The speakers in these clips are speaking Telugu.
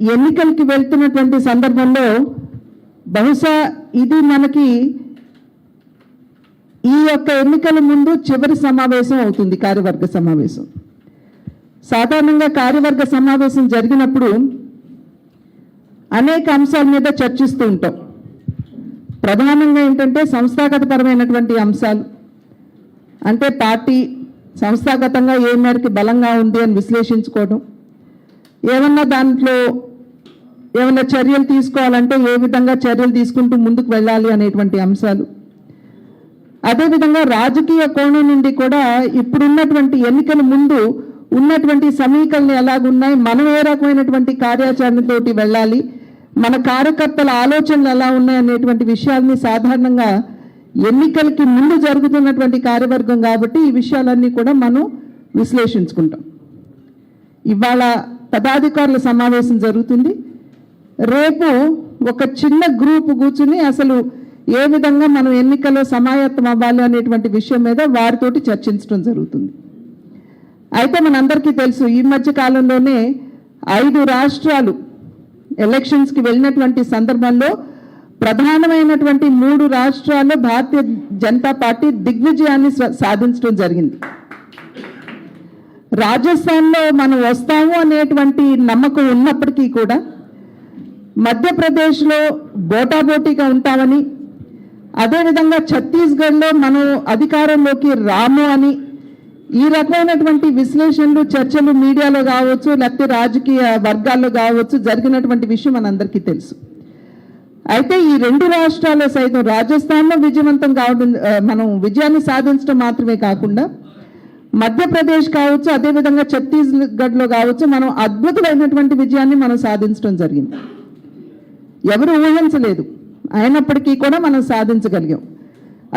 ఎన్నికలకి వెళ్తున్నటువంటి సందర్భంలో బహుశా ఇది మనకి ఈ యొక్క ఎన్నికల ముందు చివరి సమావేశం అవుతుంది కార్యవర్గ సమావేశం. సాధారణంగా కార్యవర్గ సమావేశం జరిగినప్పుడు అనేక అంశాల మీద చర్చిస్తూ ఉంటాం. ప్రధానంగా ఏంటంటే సంస్థాగతపరమైనటువంటి అంశాలు. అంటే పార్టీ సంస్థాగతంగా ఏ మేరకు బలంగా ఉంది అని విశ్లేషించుకోవడం. ఏమన్నా దాంట్లో ఏమైనా చర్యలు తీసుకోవాలంటే ఏ విధంగా చర్యలు తీసుకుంటూ ముందుకు వెళ్ళాలి అనేటువంటి అంశాలు. అదేవిధంగా రాజకీయ కోణం నుండి కూడా ఇప్పుడున్నటువంటి ఎన్నికల ముందు ఉన్నటువంటి సమీకరణలు ఎలాగున్నాయి మనం ఏ రకమైనటువంటి కార్యాచరణతోటి వెళ్ళాలి మన కార్యకర్తల ఆలోచనలు ఎలా ఉన్నాయి అనేటువంటి విషయాల్ని సాధారణంగా ఎన్నికలకి ముందు జరుగుతున్నటువంటి కార్యవర్గం కాబట్టి ఈ విషయాలన్నీ కూడా మనం విశ్లేషించుకుంటాం. ఇవాళ పదాధికారుల సమావేశం జరుగుతుంది. రేపు ఒక చిన్న గ్రూప్ కూర్చుని అసలు ఏ విధంగా మనం ఎన్నికల్లో సమాయత్తం అవ్వాలి అనేటువంటి విషయం మీద వారితోటి చర్చించడం జరుగుతుంది. అయితే మనందరికీ తెలుసు ఈ మధ్య కాలంలోనే ఐదు రాష్ట్రాలు ఎలక్షన్స్కి వెళ్ళినటువంటి సందర్భంలో ప్రధానమైనటువంటి మూడు రాష్ట్రాల్లో భారతీయ జనతా పార్టీ దిగ్విజయాన్ని సాధించడం జరిగింది. రాజస్థాన్లో మనం వస్తాము అనేటువంటి నమ్మకం ఉన్నప్పటికీ కూడా మధ్యప్రదేశ్లో బోటాబోటీగా ఉంటామని అదేవిధంగా ఛత్తీస్గఢ్లో మనం అధికారంలోకి రాము అని ఈ రకమైనటువంటి విశ్లేషణలు చర్చలు మీడియాలో కావచ్చు లేకపోతే రాజకీయ వర్గాల్లో కావచ్చు జరిగినటువంటి విషయం మనందరికీ తెలుసు. అయితే ఈ రెండు రాష్ట్రాల్లో సైతం రాజస్థాన్లో విజయవంతం కావడం మనం విజయాన్ని సాధించడం మాత్రమే కాకుండా మధ్యప్రదేశ్ కావచ్చు అదేవిధంగా ఛత్తీస్గఢ్లో కావచ్చు మనం అద్భుతమైనటువంటి విజయాన్ని మనం సాధించడం జరిగింది. ఎవరు ఊహించలేదు. అయినప్పటికీ కూడా మనం సాధించగలిగాం.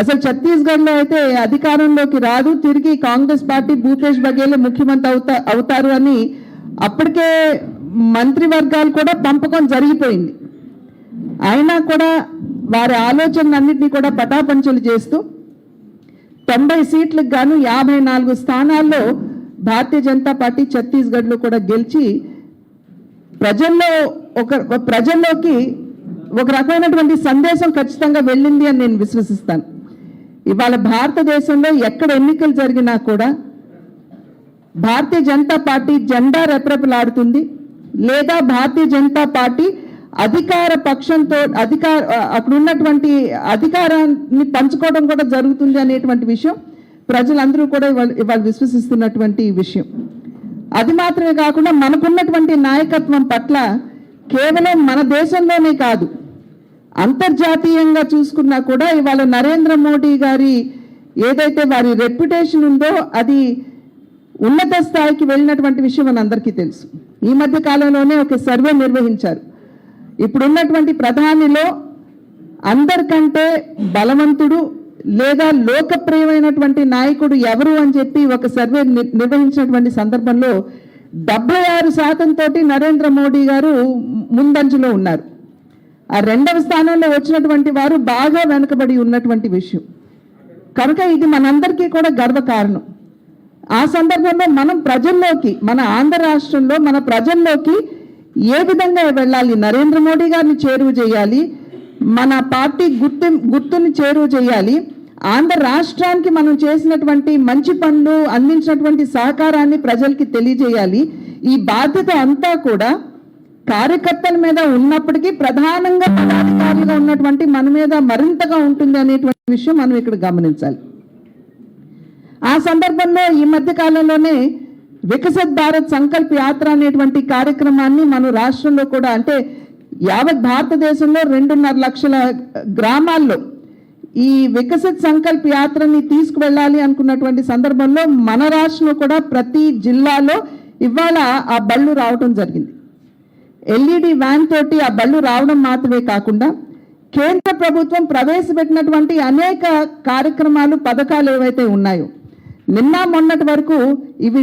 అసలు ఛత్తీస్గఢ్లో అయితే అధికారంలోకి రాదు తిరిగి కాంగ్రెస్ పార్టీ భూపేష్ బఘేల్ ముఖ్యమంత్రి అవుతా అవుతారు అని అప్పటికే మంత్రివర్గాలు కూడా పంపకం జరిగిపోయింది. అయినా కూడా వారి ఆలోచనలన్నింటినీ కూడా పటాపంచలు చేస్తూ తొంభై సీట్లకు గాను యాభై నాలుగు స్థానాల్లో భారతీయ జనతా పార్టీ ఛత్తీస్గఢ్లో కూడా గెలిచి ప్రజల్లో ఒక ప్రజల్లోకి ఒక రకమైనటువంటి సందేశం ఖచ్చితంగా వెళ్ళింది అని నేను విశ్వసిస్తాను. ఇవాళ భారతదేశంలో ఎక్కడ ఎన్నికలు జరిగినా కూడా భారతీయ జనతా పార్టీ జెండా రెపరెపలాడుతుంది. లేదా భారతీయ జనతా పార్టీ అధికార పక్షంతో అధికార అక్కడ ఉన్నటువంటి అధికారాన్ని పంచుకోవడం కూడా జరుగుతుంది అనేటువంటి విషయం ప్రజలందరూ కూడా ఇవాళ ఇవాళ విశ్వసిస్తున్నటువంటి విషయం. అది మాత్రమే కాకుండా మనకున్నటువంటి నాయకత్వం పట్ల కేవలం మన దేశంలోనే కాదు అంతర్జాతీయంగా చూసుకున్నా కూడా ఇవాళ నరేంద్ర మోడీ గారి ఏదైతే వారి రెప్యుటేషన్ ఉందో అది ఉన్నత స్థాయికి వెళ్ళినటువంటి విషయం మన అందరికీ తెలుసు. ఈ మధ్య కాలంలోనే ఒక సర్వే నిర్వహించారు. ఇప్పుడున్నటువంటి ప్రధానిలో అందరికంటే బలవంతుడు లేదా లోకప్రియమైనటువంటి నాయకుడు ఎవరు అని చెప్పి ఒక సర్వే ని- నిర్వహించినటువంటి సందర్భంలో డెబ్బై ఆరు శాతం తోటి నరేంద్ర మోడీ గారు ముందంజలో ఉన్నారు. ఆ రెండవ స్థానంలో వచ్చినటువంటి వారు బాగా వెనుకబడి ఉన్నటువంటి విషయం. కనుక ఇది మనందరికీ కూడా గర్వకారణం ఆ సందర్భంలో మనం ప్రజల్లోకి మన ఆంధ్ర రాష్ట్రంలో మన ప్రజల్లోకి ఏ విధంగా వెళ్ళాలి? నరేంద్ర మోడీ గారిని చేరువ చేయాలి? మన పార్టీ గుర్తు గుర్తుని చేరువ చేయాలి? ఆంధ్ర రాష్ట్రానికి మనం చేసినటువంటి మంచి పనులు అందించినటువంటి సహకారాన్ని ప్రజలకి తెలియజేయాలి. ఈ బాధ్యత అంతా కూడా కార్యకర్తల మీద ఉన్నప్పటికీ ప్రధానంగా పదాధికారులుగా ఉన్నటువంటి మన మీద మరింతగా ఉంటుంది అనేటువంటి విషయం మనం ఇక్కడ గమనించాలి. ఆ సందర్భంలో ఈ మధ్య కాలంలోనే వికసిత్ భారత్ సంకల్ప యాత్ర అనేటువంటి కార్యక్రమాన్ని మన రాష్ట్రంలో కూడా అంటే యావత్ భారతదేశంలో రెండున్నర లక్షల గ్రామాల్లో ఈ వికసిత్ సంకల్ప యాత్రని తీసుకువెళ్ళాలి అనుకున్నటువంటి సందర్భంలో మన రాష్ట్రంలో కూడా ప్రతి జిల్లాలో ఇవాళ ఆ బళ్ళు రావటం జరిగింది. ఎల్ఈడి వ్యాన్ తోటి ఆ బళ్ళు రావడం మాత్రమే కాకుండా కేంద్ర ప్రభుత్వం ప్రవేశపెట్టినటువంటి అనేక కార్యక్రమాలు పథకాలు ఏవైతే ఉన్నాయో నిన్న మొన్నటి వరకు ఇవి